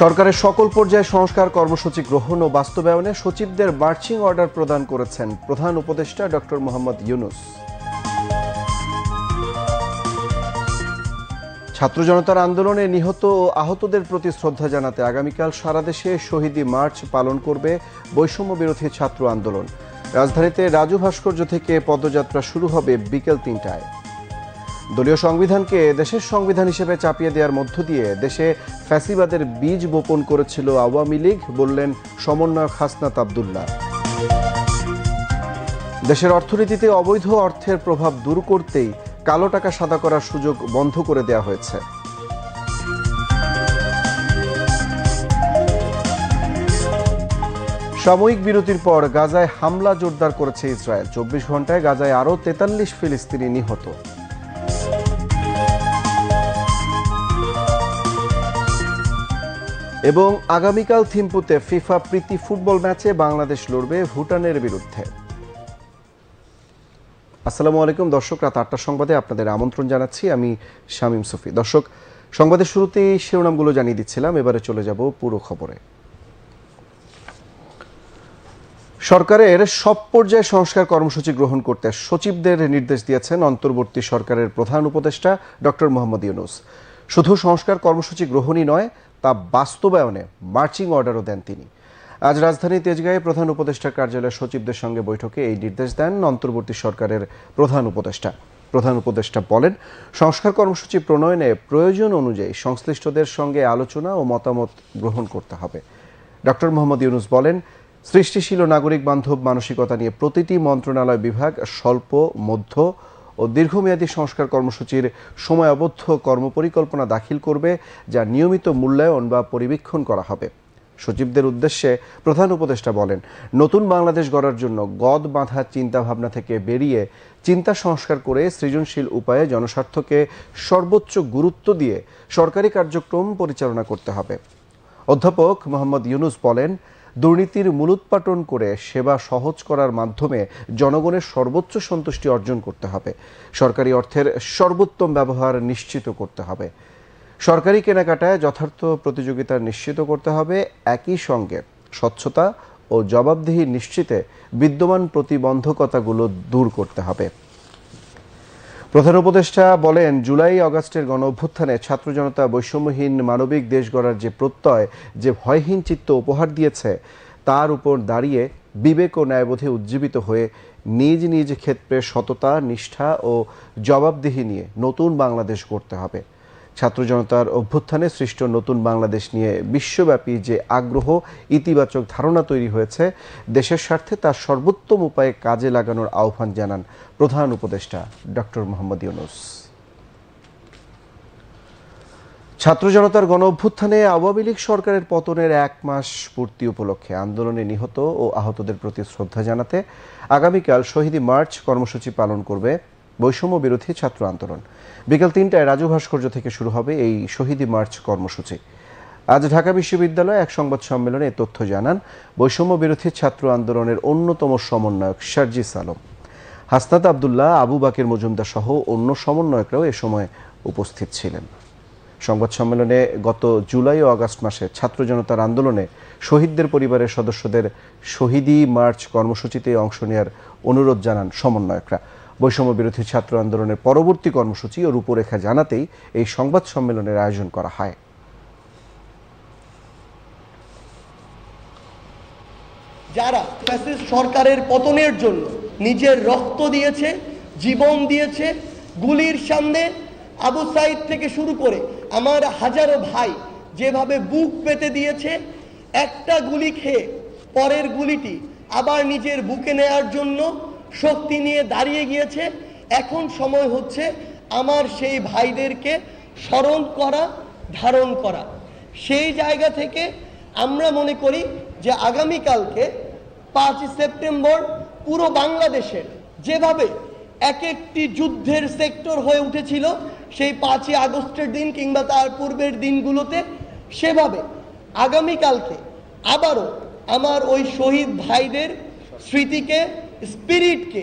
সরকারের সকল পর্যায়ে সংস্কার কর্মসূচি গ্রহণ ও বাস্তবায়নে সচিবদের মার্চিং অর্ডার প্রদান করেছেন প্রধান উপদেষ্টা ডক্টর মোহাম্মদ ইউনুস। ছাত্র জনতার আন্দোলনে নিহত ও আহতদের প্রতি শ্রদ্ধা জানাতে আগামীকাল সারা দেশে শহীদি মার্চ পালন করবে বৈষম্য বিরোধী ছাত্র আন্দোলন। রাজধানীতে রাজু ভাস্কর্য থেকে পদযাত্রা শুরু হবে বিকেল তিনটায়। দলীয় সংবিধানকে দেশের সংবিধান হিসেবে চাপিয়ে দেওয়ার মধ্য দিয়ে দেশে ফ্যাসিবাদের বীজ বপন করেছিল আওয়ামী লীগ, বললেন সমন্বয়ক হাসনাত আবদুল্লাহ। দেশের অর্থনীতিতে অবৈধ অর্থের প্রভাব দূর করতেই কালো টাকা সাদা করার সুযোগ বন্ধ করে দেওয়া হয়েছে। সাময়িক বিরতির পর গাজায় হামলা জোরদার করেছে ইসরায়েল। চব্বিশ ঘন্টায় গাজায় আরও তেতাল্লিশ ফিলিস্তিনি নিহত। এবং আগামীকাল থিম্পুতে ফিফা প্রীতি ফুটবল ম্যাচে বাংলাদেশ লড়বে ভুটানের বিরুদ্ধে। আসসালামু আলাইকুম, দর্শক, রাত আটটার সংবাদে আপনাদের আমন্ত্রণ জানাচ্ছি। আমি শামীম সফি। দর্শক, সংবাদের শুরুতেই শিরোনামগুলো জানিয়ে দিচ্ছিলাম, এবারে চলে যাব পুরো খবরে। সরকারের সব পর্যায়ে সংস্কার কর্মসূচি গ্রহণ করতে সচিবদের নির্দেশ দিয়েছেন অন্তর্বর্তী সরকারের প্রধান উপদেষ্টা ডক্টর মোহাম্মদ ইউনুস। শুধু সংস্কার কর্মসূচি গ্রহণই নয় তা বাস্তবায়নে মার্চিং অর্ডারও দেন তিনি। আজ রাজধানী তেজগাঁয়ে প্রধান উপদেষ্টা কার্যালয়ের সচিবদের সঙ্গে বৈঠকে এই নির্দেশ দেন অন্তর্বর্তী সরকারের প্রধান উপদেষ্টা। প্রধান উপদেষ্টা বলেন, সংস্কার কর্মসূচি প্রণয়নে প্রয়োজন অনুযায়ী সংশ্লিষ্টদের সঙ্গে আলোচনা ও মতামত গ্রহণ করতে হবে। ডক্টর মোহাম্মদ ইউনুস বলেন, সৃষ্টিশীল নাগরিক বান্ধব মানসিকতা নিয়ে প্রতিটি মন্ত্রণালয় বিভাগ স্বল্প, মধ্য ও দীর্ঘমেয়াদী সংস্কার কর্মসূচির সময়াবদ্ধ কর্মপরিকল্পনা দাখিল করবে, যা নিয়মিত মূল্যায়ন বা পরিবীক্ষণ করা হবে। সচিবদের উদ্দেশ্যে প্রধান উপদেষ্টা বলেন, নতুন বাংলাদেশ গড়ার জন্য গদ বাঁধা চিন্তাভাবনা থেকে বেরিয়ে চিন্তা সংস্কার করে সৃজনশীল উপায়ে জনস্বার্থকে সর্বোচ্চ গুরুত্ব দিয়ে সরকারি কার্যক্রম পরিচালনা করতে হবে। অধ্যাপক মোহাম্মদ ইউনুস বলেন দুর্নীতির মূলোৎপাটন করে সেবা সহজ করার মাধ্যমে জনগণের সর্বোচ্চ সন্তুষ্টি অর্জন করতে হবে। সরকারি অর্থের সর্বোত্তম ব্যবহার নিশ্চিত করতে হবে। সরকারি কেনাকাটায় যথার্থ প্রতিযোগিতা নিশ্চিত করতে হবে। একই সঙ্গে স্বচ্ছতা ও জবাবদিহি নিশ্চিতে বিদ্যমান প্রতিবন্ধকতাগুলো দূর করতে হবে। প্রধান উপদেষ্টা বলেন, জুলাই আগস্টের গণ অভ্যুত্থানে ছাত্র জনতা বৈষম্যহীন মানবিক দেশ গড়ার যে প্রত্যয়, যে ভয়হীন চিত্ত উপহার দিয়েছে, তার উপর দাঁড়িয়ে বিবেক ও ন্যায়বোধে উজ্জীবিত হয়ে নিজ নিজ ক্ষেত্রে সততা, নিষ্ঠা ও জবাবদিহি নিয়ে নতুন বাংলাদেশ গড়তে হবে। ছাত্র জনতার অভ্যুত্থানে সৃষ্ট নতুন বাংলাদেশ নিয়ে বিশ্বব্যাপী যে আগ্রহ, ইতিবাচক ধারণা তৈরি হয়েছে, দেশের স্বার্থে তার সর্বোত্তম উপায়ে কাজে লাগানোর আহ্বান জানান প্রধান উপদেষ্টা ডক্টর মোহাম্মদ ইউনুস। ছাত্র জনতার গণ অভ্যুত্থানে আওয়ামী লীগ সরকারের পতনের এক মাস পূর্তি উপলক্ষে আন্দোলনে নিহত ও আহতদের প্রতি শ্রদ্ধা জানাতে আগামীকাল শহীদি মার্চ কর্মসূচি পালন করবে বৈষম্য বিরোধী ছাত্র আন্দোলন। বিকেল তিনটায় রাজু ভাস্কর্য থেকে শুরু হবে এই শহীদি মার্চ কর্মসূচি। আজ ঢাকা বিশ্ববিদ্যালয়ে এক সংবাদ সম্মেলনে তথ্য জানান, বৈষম্য বিরোধী ছাত্র আন্দোলনের অন্যতম সমন্বয়ক শারজিস আলম। হাসনাত আবদুল্লাহ, আবু বাকের মজুমদার সহ অন্য সমন্বয়করাও এ সময় উপস্থিত ছিলেন। সংবাদ সম্মেলনে গত জুলাই ও আগস্ট মাসে ছাত্র জনতার আন্দোলনে শহীদদের পরিবারের সদস্যদের শহীদি মার্চ কর্মসূচিতে অংশ নেওয়ার অনুরোধ জানান সমন্বয়করা। বৈষম্য বিরোধী ছাত্র আন্দোলনের পরবর্তী কর্মসূচি ও রূপরেখা জানাতেই এই সংবাদ সম্মেলনের আয়োজন করা হয়। যারা সরকারের পতনের জন্য নিজের রক্ত দিয়েছে, জীবন দিয়েছে, গুলির সামনে আবু সাইদ থেকে শুরু করে আমার হাজারো ভাই যেভাবে বুক পেতে দিয়েছে, একটা গুলি খেয়ে পরের গুলিটি আবার নিজের বুকে নেয়ার জন্য শক্তি নিয়ে দাঁড়িয়ে গিয়েছে। এখন সময় হচ্ছে আমার সেই ভাইদেরকে স্মরণ করা, ধারণ করা। সেই জায়গা থেকে আমরা মনে করি যে আগামীকালকে পাঁচই সেপ্টেম্বর পুরো বাংলাদেশের যেভাবে এক একটি যুদ্ধের সেক্টর হয়ে উঠেছিল, সেই পাঁচই আগস্টের দিন কিংবা তার পূর্বের দিনগুলোতে সেভাবে আগামীকালকে আবারও আমার ওই শহীদ ভাইদের স্মৃতিকে স্পিরিটকে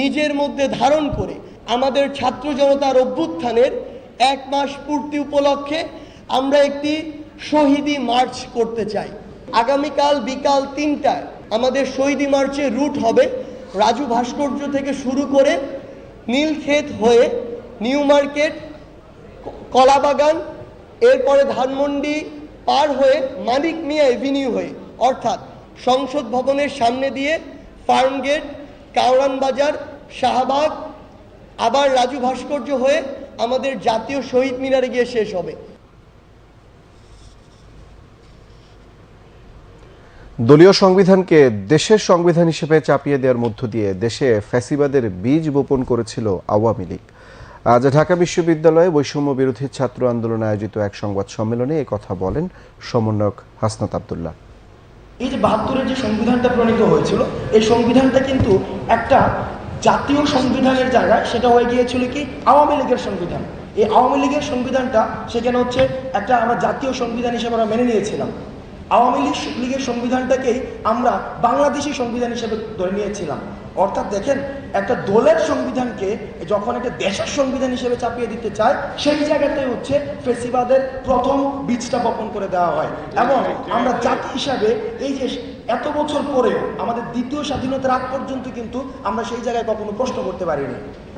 নিজের মধ্যে ধারণ করে আমাদের ছাত্র জনতার অভ্যুত্থানের এক মাস পূর্তি উপলক্ষে আমরা একটি শহীদি মার্চ করতে চাই। আগামীকাল বিকাল তিনটায় আমাদের শহীদি মার্চে রুট হবে রাজু ভাস্কর্য থেকে শুরু করে নীলক্ষেত হয়ে নিউ মার্কেট, কলাবাগান, এরপরে ধানমন্ডি পার হয়ে মানিক মিয়া এভিনিউ হয়ে, অর্থাৎ সংসদ ভবনের সামনে দিয়ে ফার্ম গেট কাউরান বাজার, শাহবাগ, আবার রাজু ভাস্কর্য হয়ে আমাদের জাতীয় শহীদ মিনারে গিয়ে শেষ হবে। দলীয় সংবিধানকে দেশের সংবিধান হিসেবে চাপিয়ে দেওয়ার মধ্য দিয়ে দেশে ফ্যাসিবাদের বীজ বপন করেছিল আওয়ামী লীগ। আজ ঢাকা বিশ্ববিদ্যালয়ে বৈষম্য বিরোধী ছাত্র আন্দোলন আয়োজিত এক সংবাদ সম্মেলনে কথা বলেন সমন্বয়ক হাসনাত আবদুল্লাহ। এই যে বাহাত্তরের যে সংবিধানটা প্রণীত হয়েছিল, এই সংবিধানটা কিন্তু একটা জাতীয় সংবিধানের জায়গায় সেটা হয়ে গিয়েছিল কি? আওয়ামী লীগের সংবিধান। এই আওয়ামী লীগের সংবিধানটা সেখানে হচ্ছে একটা আমরা জাতীয় সংবিধান হিসেবে আমরা মেনে নিয়েছিলাম। আওয়ামী লীগ লীগের সংবিধানটাকেই আমরা বাংলাদেশি সংবিধান হিসেবে ধরে নিয়েছিলাম। অর্থাৎ দেখেন একটা দলের সংবিধানকে যখন একটা দেশের সংবিধান হিসেবে চাপিয়ে দিতে চায়, সেই জায়গাতে হচ্ছে ফেসিবাদের প্রথম বীজটা বপন করে দেওয়া হয়। এবং আমরা জাতি হিসাবে এই যে এত বছর পরেও আমাদের দ্বিতীয় স্বাধীনতার আগ পর্যন্ত কিন্তু আমরা সেই জায়গায় কখনো প্রশ্ন করতে পারিনি।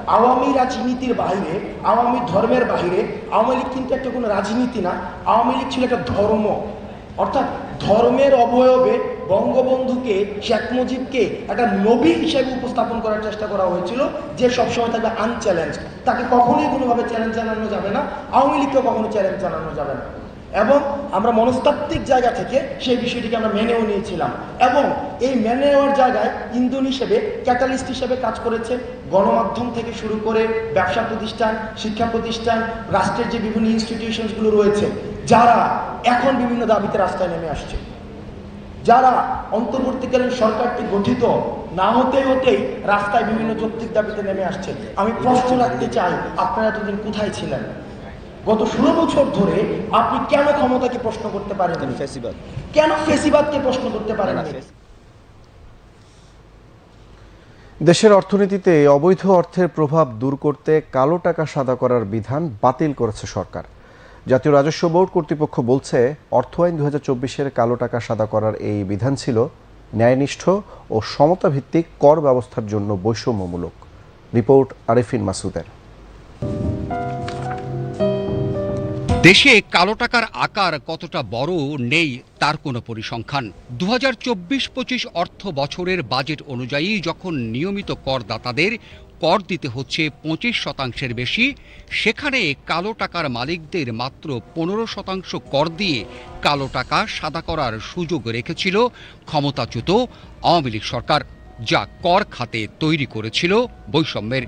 আওয়ামী রাজনীতির বাইরে, আওয়ামী ধর্মের বাইরে, আওয়ামী লীগ কিন্তু একটা কোনো রাজনীতি না, আওয়ামী লীগ ছিল একটা ধর্ম। অর্থাৎ ধর্মের অবয়বে বঙ্গবন্ধুকে, শেখ মুজিবকে একটা নবী হিসেবে উপস্থাপন করার চেষ্টা করা হয়েছিল, যে সবসময় থাকবে আনচ্যালেঞ্জ তাকে কখনোই কোনোভাবে চ্যালেঞ্জ জানানো যাবে না, আওয়ামী লীগকে কখনো চ্যালেঞ্জ জানানো যাবে না। এবং আমরা মনস্তাত্ত্বিক জায়গা থেকে সেই বিষয়টিকে আমরা মেনেও নিয়েছিলাম। এবং এই মেনে নেওয়ার জায়গায় ইন্ধন হিসেবে ক্যাটালিস্ট হিসেবে কাজ করেছে, গণমাধ্যম থেকে শুরু করে ব্যবসা প্রতিষ্ঠান, শিক্ষা প্রতিষ্ঠান, রাষ্ট্রের যে বিভিন্ন ইনস্টিটিউশনসগুলো রয়েছে, যারা এখন বিভিন্ন দাবিতে রাস্তায় নেমে আসছে। যারা অন্তর্বর্তীকালীন সরকারটি গঠিত না হতে হতেই রাস্তায় বিভিন্ন যৌক্তিক দাবিতে নেমে আসছে। আমি প্রশ্ন রাখতে চাই আপনারা এতদিন কোথায় ছিলেন? গত ষোলো বছর ধরে আপনি কেন ক্ষমতাকে প্রশ্ন করতে পারেন ফেসিবাদ? কেন ফেসিবাদকে প্রশ্ন করতে পারেন দেশের অর্থনীতিতে অবৈধ অর্থের প্রভাব দূর করতে কালো টাকা সাদা করার বিধান বাতিল করেছে সরকার। জাতীয় রাজস্ব বোর্ড কর্তৃপক্ষ বলছে অর্থ আইন দু হাজার কালো টাকা সাদা করার এই বিধান ছিল ন্যায়নিষ্ঠ ও সমতা ভিত্তিক কর ব্যবস্থার জন্য বৈষম্যমূলক। রিপোর্ট আরিফিন মাসুদের। দেশে কালো টাকার আকার কতটা বড় নেই তার কোনো পরিসংখ্যান। দু হাজার চব্বিশ পঁচিশ অর্থ বছরের বাজেট অনুযায়ী যখন নিয়মিত করদাতাদের কর দিতে হচ্ছে পঁচিশ শতাংশের বেশি। সেখানে কালো টাকার মালিকদের মাত্র পনেরো শতাংশ কর দিয়ে কালো টাকা সাদা করার সুযোগ রেখেছিল ক্ষমতাচ্যুত আওয়ামী লীগ সরকার, যা কর খাতে তৈরি করেছিল বৈষম্যের।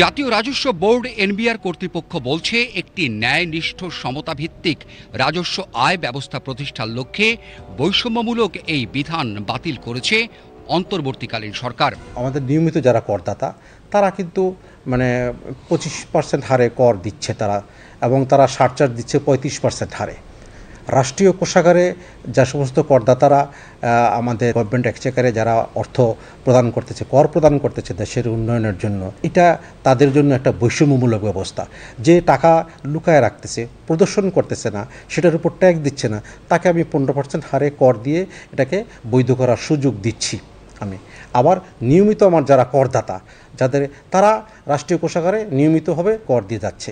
জাতীয় রাজস্ব বোর্ড এনবিআর কর্তৃপক্ষ বলছে, একটি ন্যায়নিষ্ঠ সমতাভিত্তিক রাজস্ব আয় ব্যবস্থা প্রতিষ্ঠার লক্ষ্যে বৈষম্যমূলক এই বিধান বাতিল করেছে অন্তর্বর্তীকালীন সরকার। আমাদের নিয়মিত যারা করদাতা, তারা কিন্তু মানে পঁচিশ পার্সেন্ট হারে কর দিচ্ছে তারা এবং তারা সারচার্জ দিচ্ছে পঁয়ত্রিশ পার্সেন্ট হারে। রাষ্ট্রীয় কোষাগারে যা সমস্ত করদাতারা আমাদের গভর্নমেন্ট এক্সচেকারে যারা অর্থ প্রদান করতেছে, কর প্রদান করতেছে দেশের উন্নয়নের জন্য, এটা তাদের জন্য একটা বৈষম্যমূলক ব্যবস্থা। যে টাকা লুকায় রাখতেছে, প্রদর্শন করতেছে না, সেটার উপর ট্যাক্স দিচ্ছে না, তাকে আমি পনেরো পার্সেন্ট হারে কর দিয়ে এটাকে বৈধ করার সুযোগ দিচ্ছি। আমি। আবার নিয়মিত আমার যারা করদাতা, যাদের তারা রাষ্ট্রীয় কোষাগারে নিয়মিতভাবে কর দিয়ে যাচ্ছে।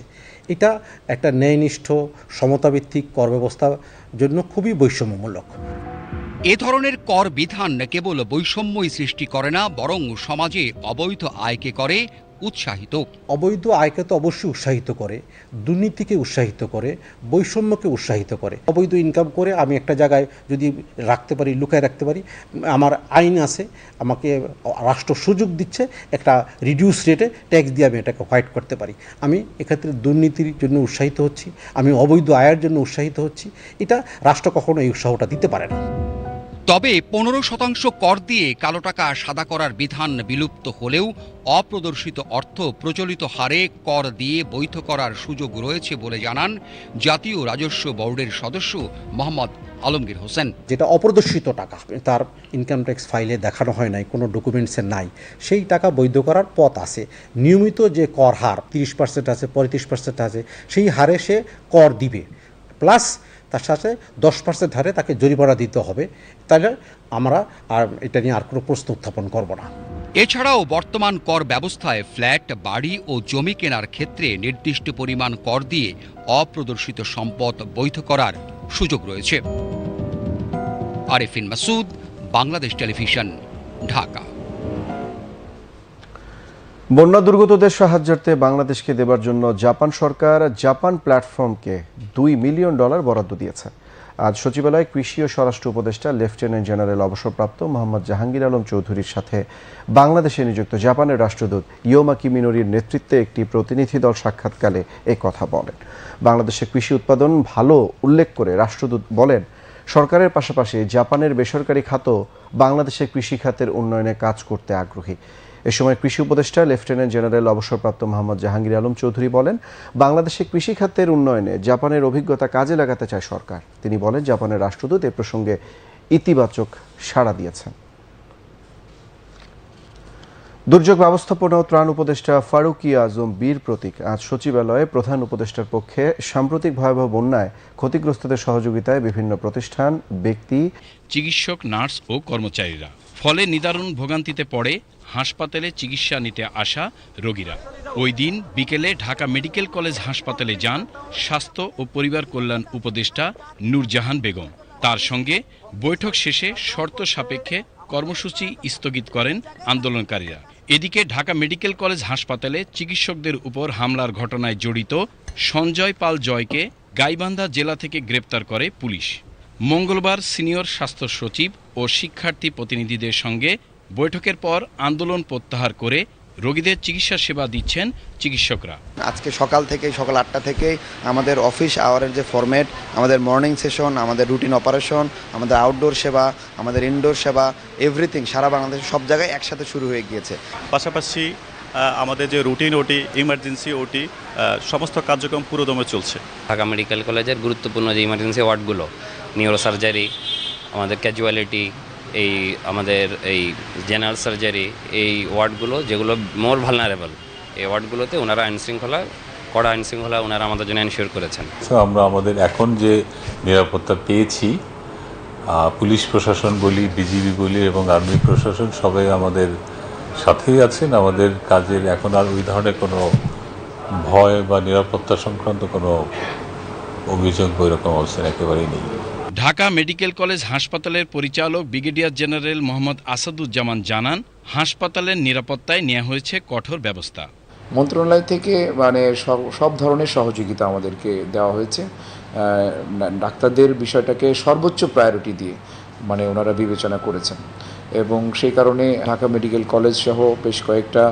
এটা একটা ন্যায়নিষ্ঠ, সমতাভিত্তিক কর ব্যবস্থার জন্য খুবই বৈষম্যমূলক। এ ধরনের কর বিধান কেবল বৈষম্যই সৃষ্টি করে না, বরং সমাজে অবৈধ আয়কে করে উৎসাহিত। অবৈধ আয়কে তো অবশ্যই উৎসাহিত করে, দুর্নীতিকে উৎসাহিত করে, বৈষম্যকে উৎসাহিত করে। অবৈধ ইনকাম করে আমি একটা জায়গায় যদি রাখতে পারি, লুকায় রাখতে পারি, আমার আইন আছে, আমাকে রাষ্ট্র সুযোগ দিচ্ছে, একটা রিডিউস রেটে ট্যাক্স দিয়ে আমি এটাকে হোয়াইট করতে পারি। আমি এক্ষেত্রে দুর্নীতির জন্য উৎসাহিত হচ্ছি, আমি অবৈধ আয়ের জন্য উৎসাহিত হচ্ছি। এটা রাষ্ট্র কখনো এই উৎসাহটা দিতে পারে না। তবে পনেরো শতাংশ কর দিয়ে কালো টাকা সাদা করার বিধান বিলুপ্ত হলেও অপ্রদর্শিত অর্থ প্রচলিত হারে কর দিয়ে বৈধ করার সুযোগ রয়েছে বলে জানান জাতীয় রাজস্ব বোর্ডের সদস্য মোহাম্মদ আলমগীর হোসেন। যেটা অপ্রদর্শিত টাকা, তার ইনকাম ট্যাক্স ফাইলে দেখানো হয় নাই, কোনো ডকুমেন্টসে নাই, সেই টাকা বৈধ করার পথ আছে। নিয়মিত যে কর হার, তিরিশ পার্সেন্ট আছে, পঁয়ত্রিশ পার্সেন্ট আছে, সেই হারে সে কর দিবে। প্লাস তার সাথে দশ পার্সেন্ট হারে তাকে জরিমানা দিতে হবে। তাহলে আমরা আর এটা নিয়ে আর কোনো প্রশ্ন উত্থাপন করব না। এছাড়াও বর্তমান কর ব্যবস্থায় ফ্ল্যাট, বাড়ি ও জমি কেনার ক্ষেত্রে নির্দিষ্ট পরিমাণ কর দিয়ে অপ্রদর্শিত সম্পদ বৈধ করার সুযোগ রয়েছে। আরেফিন মাসুদ, বাংলাদেশ টেলিভিশন, ঢাকা। বন্যা দুর্গতদের সাহায্যার্থে বাংলাদেশকে দেবার জন্য জাপান সরকার জাপান প্ল্যাটফর্মকে দুই মিলিয়ন ডলার বরাদ্দ দিয়েছে। আজ সচিবালয়ে কৃষি ও স্বরাষ্ট্র উপদেষ্টা, লেফটেন্যান্ট জেনারেল অবসরপ্রাপ্ত মোহাম্মদ জাহাঙ্গীর আলম চৌধুরীর সাথে বাংলাদেশে নিযুক্ত জাপানের রাষ্ট্রদূত ইয়োমাকি মিনোরির নেতৃত্বে একটি প্রতিনিধি দল সাক্ষাৎকালে এই কথা বলেন। বাংলাদেশে কৃষি উৎপাদন ভালো উল্লেখ করে রাষ্ট্রদূত বলেন, সরকারের পাশাপাশি জাপানের বেসরকারি খাতও বাংলাদেশের কৃষি খাতের উন্নয়নে কাজ করতে আগ্রহী। এ সময় কৃষি উপদেষ্টা, লেফটেন্যান্ট জেনারেল অবসরপ্রাপ্ত মোহাম্মদ জাহাঙ্গীর আলম চৌধুরী বলেন, বাংলাদেশে কৃষি খাতের উন্নয়নে জাপানের অভিজ্ঞতা কাজে লাগাতে চায় সরকার। তিনি বলেন, জাপানের রাষ্ট্রদূত এ প্রসঙ্গে ইতিবাচক সাড়া দিয়েছেন। দুর্যোগ ব্যবস্থাপনা ও ত্রাণ উপদেষ্টা ফারুকি আজম বীর প্রতীক আজ সচিবালয়ে প্রধান উপদেষ্টার পক্ষে সাম্প্রতিক ভয়াবহ বন্যায় ক্ষতিগ্রস্তদের সহযোগিতায় বিভিন্ন প্রতিষ্ঠান, ব্যক্তি, চিকিৎসক, নার্স ও কর্মচারীরা। ফলে নিদারুণ ভোগান্তিতে পড়ে, হাসপাতালে চিকিৎসা নিতে আসা রোগীরা। ওই দিন বিকেলে ঢাকা মেডিকেল কলেজ হাসপাতালে যান স্বাস্থ্য ও পরিবার কল্যাণ উপদেষ্টা নূরজাহান বেগম। তার সঙ্গে বৈঠক শেষে শর্ত সাপেক্ষে কর্মসূচি স্থগিত করেন আন্দোলনকারীরা। এদিকে ঢাকা মেডিকেল কলেজ হাসপাতালে চিকিৎসকদের উপর হামলার ঘটনায় জড়িত সঞ্জয় পাল জয়কে গাইবান্ধা জেলা থেকে গ্রেপ্তার করে পুলিশ। মঙ্গলবার সিনিয়র স্বাস্থ্য সচিব ও শিক্ষার্থী প্রতিনিধিদের সঙ্গে বৈঠকের পর আন্দোলন প্রত্যাহার করে রোগীদের চিকিৎসা সেবা দিচ্ছেন চিকিৎসকরা। আজকে সকাল থেকে সকাল আটটা থেকে আমাদের অফিস আওয়ারের যে ফরম্যাট আমাদের মর্নিং সেশন আমাদের রুটিন অপারেশন আমাদের আউটডোর সেবা আমাদের ইনডোর সেবা এভরিথিং সারা বাংলাদেশে সব জায়গায় একসাথে শুরু হয়ে গিয়েছে। পাশাপাশি আমাদের যে রুটিন ওটি ইমার্জেন্সি ওটি সমস্ত কার্যক্রম পুরোদমে চলছে। ঢাকা মেডিকেল কলেজের গুরুত্বপূর্ণ যে ইমার্জেন্সি ওয়ার্ডগুলো নিউরো সার্জারি আমাদের ক্যাজুয়ালিটি এই আমাদের এই জেনারেল সার্জারি এই ওয়ার্ডগুলো যেগুলো মোর ভালনারেবল এই ওয়ার্ডগুলোতে ওনারা আইনশৃঙ্খলা কড়া আইনশৃঙ্খলা ওনারা আমাদের জন্য এনশিওর করেছেন। আমরা আমাদের এখন যে নিরাপত্তা পেয়েছি পুলিশ প্রশাসন বলি, বিজিবি বলি এবং আর্মি প্রশাসন সবাই আমাদের সাথেই আছেন। আমাদের কাজের এখন আর ওই ধরনের কোনো ভয় বা নিরাপত্তা সংক্রান্ত কোনো অভিযোগ বা এরকম অবস্থান একেবারেই নেই। ঢাকা মেডিকেল কলেজ হাসপাতালের পরিচালক ব্রিগেডিয়ার জেনারেল মোহাম্মদ আসাদুজ্জামান জানান, হাসপাতালের নিরাপত্তায় নেওয়া হয়েছে কঠোর ব্যবস্থা। মন্ত্রণালয় থেকে মানে সব ধরনের সহযোগিতা আমাদেরকে দেওয়া হয়েছে। ডাক্তারদের বিষয়টাকে সর্বোচ্চ প্রায়োরিটি দিয়ে মানে ওনারা বিবেচনা করেছেন। এবং সেই কারণে ঢাকা মেডিকেল কলেজ সহ বেশ কয়েকটা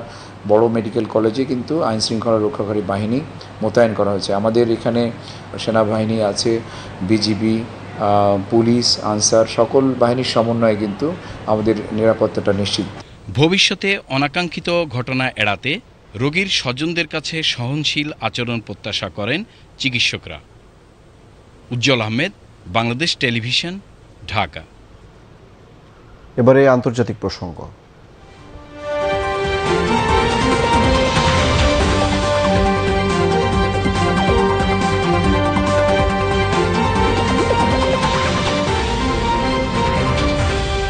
বড় মেডিকেল কলেজে কিন্তু আইন শৃঙ্খলা রক্ষাকারী বাহিনী মোতায়েন করা হয়েছে। আমাদের এখানে সেনাবাহিনী আছে, বিজিবি পুলিশ আনসার সকল বাহিনীর সমন্বয়ে কিন্তু আমাদের নিরাপত্তাটা নিশ্চিত। ভবিষ্যতে অনাকাঙ্ক্ষিত ঘটনা এড়াতে রোগীর স্বজনদের কাছে সহনশীল আচরণ প্রত্যাশা করেন চিকিৎসকরা। উজ্জ্বল আহমেদ বাংলাদেশ টেলিভিশন ঢাকা। এবারে আন্তর্জাতিক প্রসঙ্গ।